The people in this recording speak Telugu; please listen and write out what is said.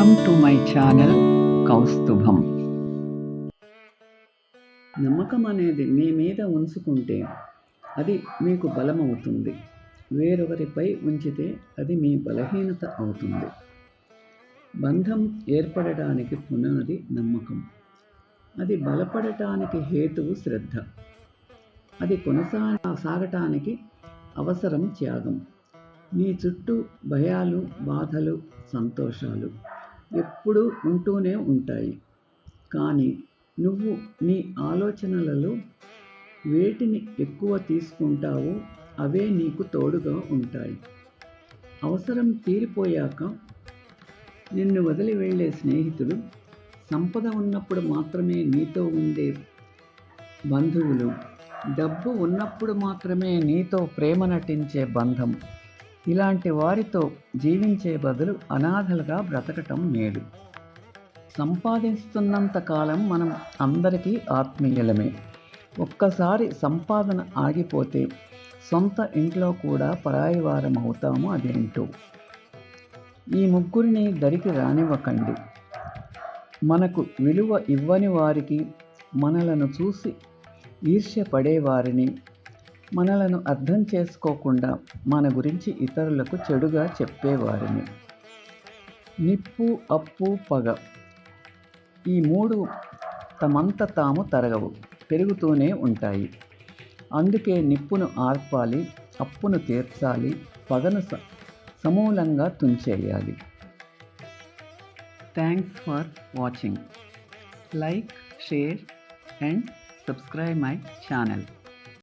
Welcome to my channel Kaustubham నమ్మకం అనేది మీ మీద ఉంచుకుంటే అది మీకు బలమవుతుంది. వేరొకరిపై ఉంచితే అది మీ బలహీనత అవుతుంది. బంధం ఏర్పడటానికి పునాది నమ్మకం. అది బలపడటానికి హేతువు శ్రద్ధ. అది కొనసాగసాగటానికి అవసరం త్యాగం. నీ చుట్టూ భయాలు బాధలు సంతోషాలు. ఎప్పుడూ ఉంటూనే ఉంటాయి. కానీ నువ్వు నీ ఆలోచనలలో వేటిని ఎక్కువ తీసుకుంటావో అవే నీకు తోడుగా ఉంటాయి. అవసరం తీరిపోయాక నిన్ను వదిలి వెళ్ళే స్నేహితులు సంపద ఉన్నప్పుడు మాత్రమే నీతో ఉండే బంధువులు డబ్బు ఉన్నప్పుడు మాత్రమే నీతో ప్రేమ నటించే బంధం ఇలాంటి వారితో జీవించే బదులు అనాథలుగా బ్రతకటం మేలు. సంపాదిస్తున్నంత కాలం మనం అందరికీ ఆత్మీయులమే. ఒక్కసారి సంపాదన ఆగిపోతే సొంత ఇంట్లో కూడా పరాయివారం అవుతాము అదేంటో. ఈ ముగ్గురిని దరికి రానివ్వకండి. మనకు విలువ ఇవ్వని వారికి మనలను చూసి ఈర్ష్య పడేవారిని మనలను అర్థం చేసుకోకుండా మన గురించి ఇతరులకు చెడుగా చెప్పేవారిని. నిప్పు అప్పు పగ ఈ మూడు తమంత తాము తరగవు పెరుగుతూనే ఉంటాయి. అందుకే నిప్పును ఆర్పాలి అప్పును తీర్చాలి పగను స సమూలంగా తుంచేయాలి. Thanks for watching like share and subscribe my channel